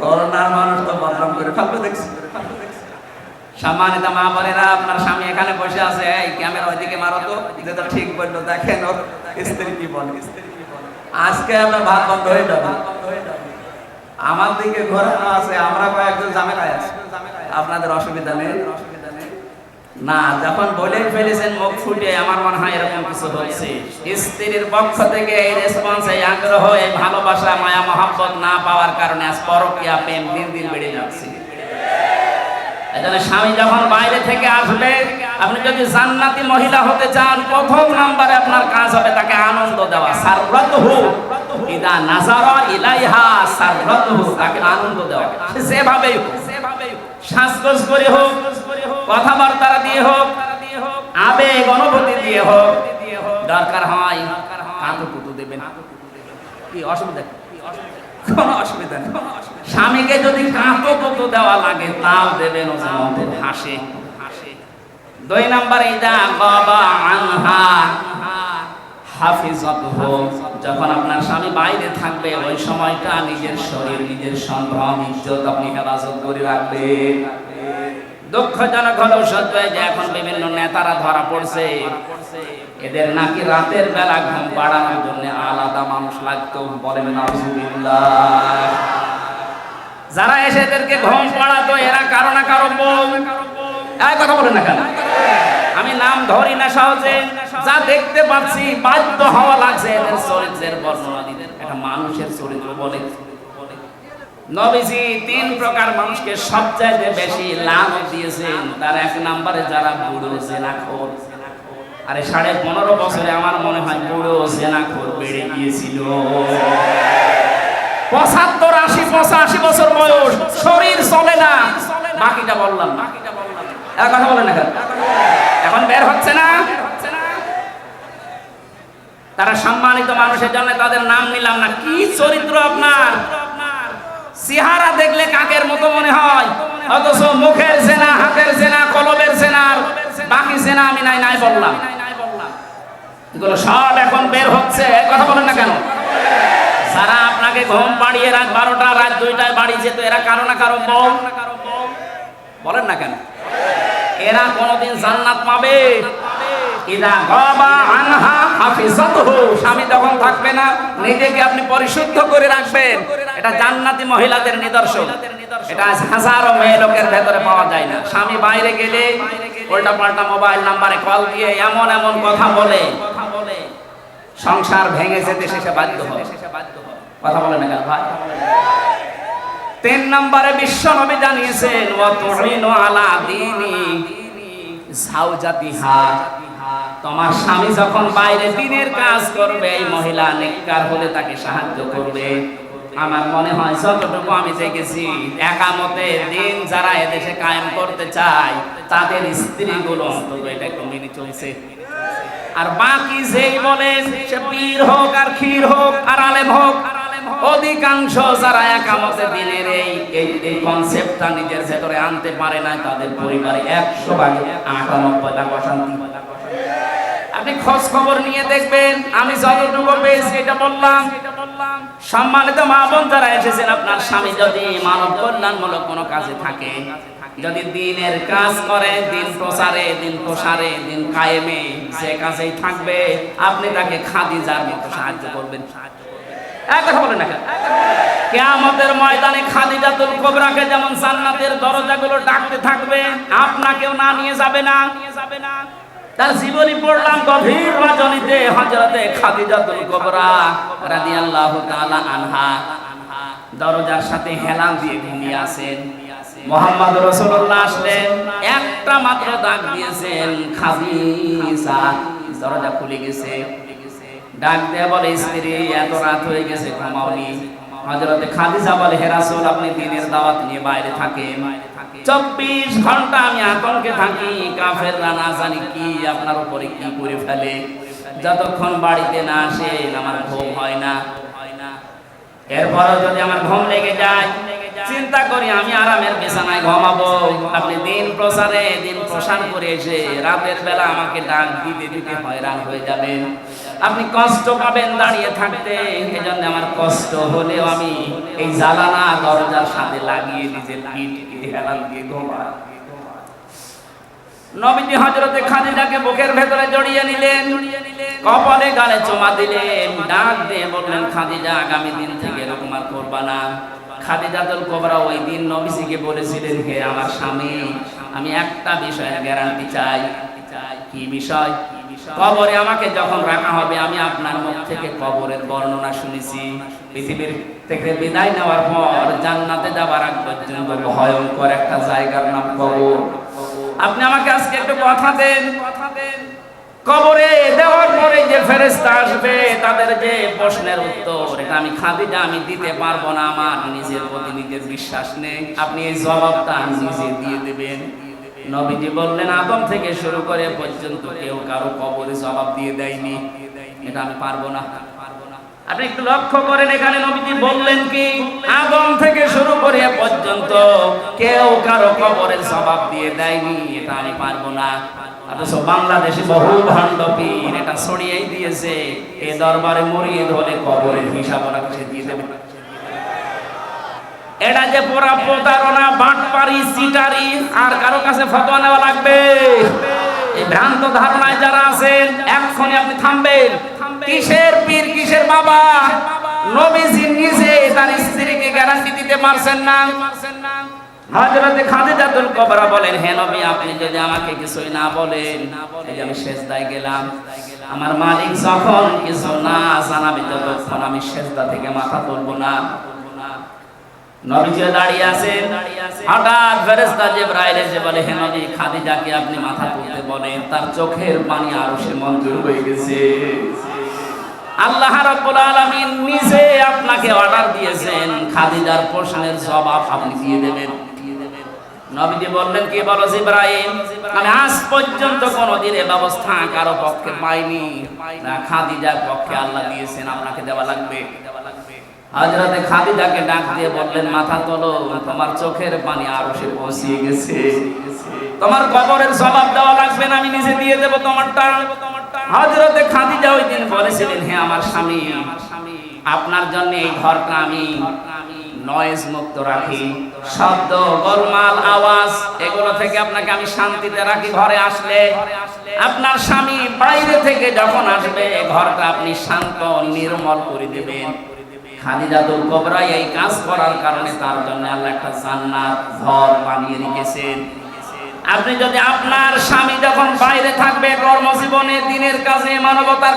করোনার মানুষ তো বদনাম করে ফেলবে, দেখছি। সম্মানিত মা বোনেরা, আপনার স্বামী এখানে বসে আছে, এই ক্যামেরা ওইদিকে মারো তো যেটা ঠিক বলল, দেখেন ওর স্ত্রী কি বলে। আজকে আপনার ভাত বন্ধ হয়ে যাবে। আমার দিকে ঘোরানো আছে, আমরা কয়েকজন ঝামেলায় আছি। আপনাদের অসুবিধা নেই। না, যখন বলে ফেলেছেন, মুখ ফুটে আমার মনে হয় এরকম কিছু হচ্ছে। স্ত্রীর পক্ষ থেকে এই রেসপন্স এই আগ্রহ, এই ভালোবাসা, মায়া, মহাব্বত না পাওয়ার কারণে আজ পরকিয়া প্রেম দিন দিন বেড়ে যাচ্ছে। স্বামী যখন বাইরে থেকে আসবে, আপনি যদি জান্নাতি মহিলা হতে চান, প্রথম নম্বরে আপনার কাজ হবে তাকে আনন্দ দেওয়া সাররাতহু ইদা নাজারা ইলাইহা সাররাতহু তাকে আনন্দ দেওয়া। সে যেভাবেই হোক। শ্বাসগোজ করে হোক কথাবার্তা দিয়ে হোক, আবেগ, অনুভূতি দিয়ে হোক, দরকার হয় কাঁদু দেবেন। কি অসুবিধা? কোনো অসুবিধা নেই। স্বামীকে যদি কুতু দেওয়া লাগে তাও দেবেন হাসে। দুই নাম্বার, ইদা বাবা আনহা যখন আপনার স্বামী বাইরে থাকবে, ওই সময়টা নিজের শরীর, নিজের সম্ভ্রম, ইজ্জত আপনি হেফাজত করে রাখবেন। দুঃখজনক হলেও সত্য যে এখন বিভিন্ন নেতারা ধরা পড়ছে। এদের নাকি রাতের বেলা ঘুম পাড়ানোর জন্য আলাদা মানুষ লাগতো বলেন যারা এসে এদেরকে ঘুম পাড়াতো, এরা কারও না কারও বউ। কথা বলেন না কেন? আমি নাম ধরি না সহজে। যা দেখতে পাচ্ছি, বাধ্য হওয়া লাগছে এদের চরিত্রের বর্ণনা দিতে। একটা মানুষের চরিত্র বলে নবীজি তিন প্রকার মানুষকে সবচাইতে বেশি লাভ দিয়েছেন। তার এক নম্বরে যারা বুড়ো, জেনাখোর। আরে সাড়ে পনেরো বছরে আমার মনে হয় বুড়ো, জেনাখোর বেড়ে গিয়েছিল। পঁচাত্তর, আশি, পঁচাশি বছর বয়স, শরীর চলে না। বাকিটা বললাম বাকিটা বললাম কথা বলেন না কেন? এখন বের হচ্ছে না। তারা সম্মানিত মানুষের জন্য তাদের নাম নিলাম না। কি চরিত্র আপনার? চেহারা দেখলে কাকের মতো মনে হয়? অথচ মুখের সেনা, হাতের সেনা, কলবের সেনার বাকি সেনা আমি নাই নাই বললাম। সব এখন বের হচ্ছে। কথা বলেন না কেন? যারা আপনাকে ঘুম পাড়িয়ে রাত বারোটা, রাত দুইটায় বাড়ি যেত, এরা কারও না কারও বউ। বলেন না কেন? এরা কোনোদিন জান্নাত পাবে। ইদা গাবা আনহা হাফিজাতুহু। স্বামী যখন থাকবে না। নিজেকে আপনি পরিশুদ্ধ করে রাখবেন। এটা জান্নাতি মহিলাদের নিদর্শন। এটা হাজারো মেয়ে লোকের ভেতরে পাওয়া যায় না। স্বামী বাইরে গেলে উল্টা পাল্টা মোবাইল নাম্বারে কল দিয়ে এমন এমন কথা বলে। সংসার ভেঙে যেতে শেষে বাধ্য হয় কথা বলে না ভাই? তিন নম্বরে বিশ্ব নবী জানিয়েছেন আলা দীনি জাওজাতিহা তোমার স্বামী যখন বাইরে দিনের কাজ করবে, এই মহিলা নেককার হলে তাকে সাহায্য করবে। আমার মনে হয় যতটুকু আমি দেখেছি, একামতে দিন যারা এদেশে কায়েম করতে চায়, তাদের স্ত্রীগুলো অন্তত এটা একটু মেনে চলছে। আর বাকি যেই বলেন, সে পীর হোক আর ক্ষীর হোক আর আলেম হোক, অধিকাংশ যারা একামতে দিনের এই এই এই কনসেপ্টটা নিজের ভেতরে আনতে পারে না তাদের পরিবারে একশো ভাগে আটানব্বই লাখ অশান্তি আপনি খোঁজ খবর নিয়ে দেখবেন, আমি যতটুকু পেয়েছি এটা বললাম সম্মানিত মা বোন যারা এসেছেন, আপনার স্বামী যদি মানব কল্যাণমূলক কোনো কাজে থাকে, যদি দিনের কাজ করে, দিন প্রচারে, দিন প্রসারে, দিন কায়েমে যে কাজেই থাকবে, আপনি তাকে খাদিজার মতো সাহায্য করবেন। যেমন জান্নাতের দরজাগুলো ডাকতে থাকবে, আপনাকেও না নিয়ে যাবে না নিয়ে যাবে না। তার জীবনী পড়লাম গভীর রজনীতে হজরতে খাদিজাতুল কোবরা রাদিয়াল্লাহু তাআলা আনহা। দরজার সাথে হেলান দিয়ে ঘুমিয়ে আছেন। মোহাম্মদ রসুল্লাহ আসলেন, একটা মাত্র দাগ দিয়েছেন, খাদিজা। দরজা খুলে গেছে। ডাক দেয়া বলে, স্ত্রী, এত রাত হয়ে গেছে, ঘুমাওনি। হজরতে খাদিজা বলে হেরাসুল আপনি দিনের দাওয়াত নিয়ে বাইরে থাকেন। চব্বিশ ঘণ্টা আমি আতঙ্কে থাকি কাফের না জানি কি আপনার উপরে কি করে ফেলে। যতক্ষণ বাড়িতে না আসে, আমার ঘুম হয় না। এরপরও যদি আমার ঘুম লেগে যায়, চিন্তা করি আমি আরামের বিছানায় ঘুমাবো। আপনি দিন প্রসারে দিন প্রসার করে এসে রাতের বেলা আমাকে ডাক দিতে দিতে হয়রান হয়ে যাবেন। আপনি কষ্ট পাবেন দাঁড়িয়ে থাকতে। এই জন্য আমার কষ্ট হলেও আমি এই জ্বালানা দরজার সাথে লাগিয়ে নিজের হেলান দিয়ে আগামী দিন আর করবা না ওই দিন বলেছিলেন আমার স্বামী, আমি একটা বিষয়ে গ্যারান্টি চাই। কি বিষয়? কবরে আমাকে যখন রাখা হবে, আমি আপনার মুখ থেকে কবরের বর্ণনা শুনেছি। পৃথিবীর থেকে বিদায় নেওয়ার পর জান্নাতে যাবার আগ পর্যন্ত ভয়ঙ্কর একটা জায়গার নাম কবর। আপনি আমাকে আজকে একটু কথা দেন। কথা দেন কবরে দেওয়ার পরে যে ফেরেস্তা আসবে, তাদের যে প্রশ্নের উত্তর, এটা আমি খাদিজা, আমি দিতে পারব না, আমার নিজের প্রতি নিজের বিশ্বাস নেই। আপনি এই জবাবটা নিজে দিয়ে দেবেন। নবীজি বললেন, আদম থেকে শুরু করে পর্যন্ত কেউ কারও কবরে জবাব দিয়ে দেয়নি। এটা আমি পারব না। আপনি একটু লক্ষ্য করেন, এখানে নবীজি বললেন কি, আদম থেকে শুরু করে পর্যন্ত কেউ কারও কবরের জবাব দিয়ে দেয়নি। এটা আমি পারব না। অথচ বাংলাদেশে বহু ভাণ্ড এটা ছড়িয়েই দিয়েছে। এ দরবারে মরিয়ে ধরে কবরের হিসাব ওরা দিয়ে দেবে। এটা যে পড়া প্রতারণা, বাটপারি, সিটারি, আর কারও কাছে ফতোয়া নেওয়া লাগবে? এই ভ্রান্ত ধারণায় যারা আছেন, এক্ষুনি আপনি থামবেন। কিসের পীর, কিসের বাবা? নবীজি নিজে তার স্ত্রীকে গ্যারান্টি দিতে পারছেন না। হযরতে খাদিজাতুল কুবরা বলেন, হে নবী, আপনি যদি আমাকে কিছুই না বলেন, এই আমি সেজদায় গেলাম। আমার মালিক যখন কিছু না জানাবে, ততক্ষণ আমি সেজদা থেকে মাথা তুলব না। নবীজি দাঁড়িয়ে আছেন। হঠাৎ ফেরেশতা জিবরাইল এসে বলে, হে নবী, খাদিজাকে আপনি মাথা তুলতে বলেন, তার চোখের পানি আরও সে মঞ্জুর হয়ে গেছে। আল্লাহ রাব্বুল আলামিন নিজে আপনাকে অর্ডার দিয়েছেন, খাদিজার প্রশ্নের জবাব আপনি দিয়ে দেবেন। নবীজি বললেন, কি বলো জিব্রাইল? আমি আজ পর্যন্ত কোনোদিন এ ব্যবস্থা কারও পক্ষে পাইনি। না, খাদিজার পক্ষে আল্লাহ দিয়েছেন, আপনাকে দেওয়া লাগবে। হযরতে খাদিজাকে ডাক দিয়ে বললেন, মাথা তোলো, তোমার চোখের পানি আরও সে পৌঁছিয়ে গেছে। তোমার কবরের জবাব দেওয়া লাগবে না, আমি নিজে দিয়ে দেব তোমারটা। হযরতে খাদিজা ওই দিন বলেছিলেন, হে আমার স্বামী, আপনার জন্য এই ঘরটা আমি নয়েজ মুক্ত রাখি। শব্দ, গোলমাল, আওয়াজ, এগুলো থেকে আপনাকে আমি শান্তিতে রাখি ঘরে আসলে। আপনার স্বামী বাইরে থেকে যখন আসবে, ঘরটা আপনি শান্ত, নির্মল করে দেবেন। এই কাজ করার কারণে তার জন্য আল্লাহ একটা জান্নাত ঘর বানিয়ে রেখেছেন। আপনি যদি আপনার স্বামী যখন বাইরে থাকবে, কর্মজীবনে, দিনের কাজে, মানবতার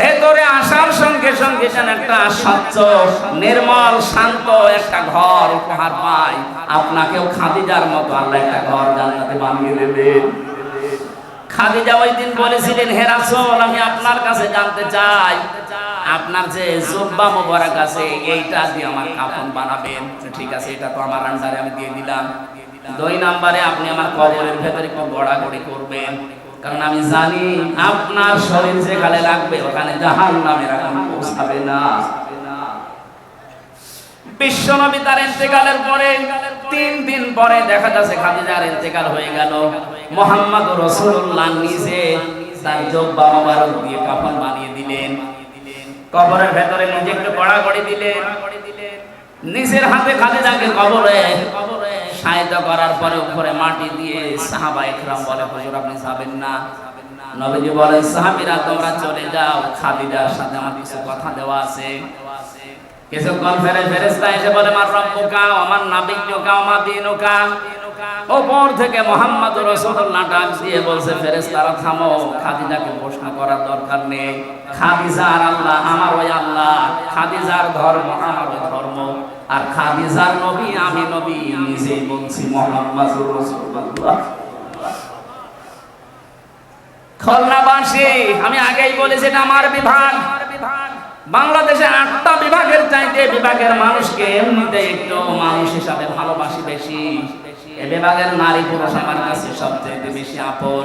ভেতরে আসার সঙ্গে সঙ্গে একটা স্বচ্ছ, নির্মল, শান্ত একটা ঘর উপহার পায়, আপনাকেও খাদিজার মতো আল্লাহ একটা ঘর জান্নাতে বানিয়ে দেবেন। খাদিজা ওই দিন বলেছিলেন, হে রাসূল, আমি আপনার কাছে জানতে চাই আপনার যে জোব্বা মোবারক আছে, এইটা দিয়ে আমার কাফন বানাবেন। ঠিক আছে, এটা তো আমার আন্ডারে আমি দিয়ে দিলাম। দুই নাম্বারে আপনি আমার কবরের ভেতরে একটু গড়াগড়ি করবেন। কারণ আমি জানি আপনার শরীর যেখানে লাগবে, ওখানে জাহান নামের আগুন পৌঁছাবে না। বিশ্বনবী তার ইন্তেকালের পরে, তিন দিন পরে দেখা যাচ্ছে খাদিজার ইন্তেকাল হয়ে গেল। মোহাম্মদ রসুল্লাহ নিজে তার জব্বা মোবারক দিয়ে কাফন বানিয়ে দিলেন। কবরের ভেতরে নিজে একটু গড়াগড়ি দিলেন নিজের হাতে খাদিজাকে কবরে সাহায্য করার পরে উপরে মাটি দিয়ে সাহাবা একরাম বলে, হুজুর, আপনি যাবেন না। নবীজি বলেন, সাহাবীরা, তোমরা চলে যাও। খাদিজার সাথে আমার কিছু কথা দেওয়া আছে। কিছুক্ষণ ফেরে ফেরেস্তা এসে বলে আমার রব্বুকা, আমার নাবিকুকা আমার দিনুকা। ওপর থেকে মোহাম্মদ রসুল্লাহ ডাক দিয়ে বলছে ফেরেস্তারা থামো, খাদিজাকে প্রশ্ন করার দরকার নেই। খাদিজার আল্লাহ আমার ওই আল্লাহ। খাদিজার ধর্ম আমার ওই ধর্ম। আর খাদিজার নবী আমি নবী, নিজেই বলছি মোহাম্মদ রসুল্লাহ আমি আগেই বলেছি এটা আমার বিভাগ। বাংলাদেশে আটটা বিভাগের চাইতে বিভাগের মানুষকে এমনিতে একটু মানুষ হিসাবে ভালোবাসি বেশি। বিভাগের নারী পুরুষ আমার কাছে সবচেয়ে বেশি আপন।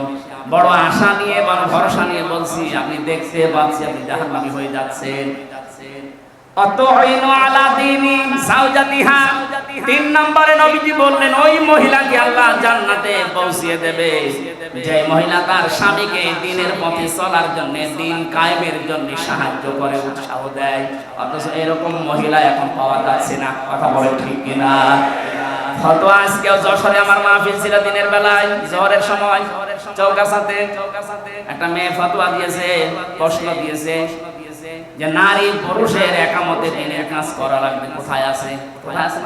বড় আশা নিয়ে, বড় ভরসা নিয়ে বলছি, আপনি দেখতে পাচ্ছি আপনি জাহান্নামী হয়ে যাচ্ছেন। দিন কায়েমের জন্য সাহায্য করে, উৎসাহ দেয়। অথচ এরকম মহিলা এখন পাওয়া যাচ্ছে না। কথা বলে ঠিক কিনা? হয়তো আজকেও যশোরে আমার মাহফিল ছিল দিনের বেলায়, জহরের সময়। চৌকাছাতে একটা মেয়ে ফতোয়া দিয়েছে, প্রশ্ন দিয়েছে যে নারী পুরুষের একামতে দিনের কাজ করা লাগবে, কোথায় আছে? কোথায় আছে?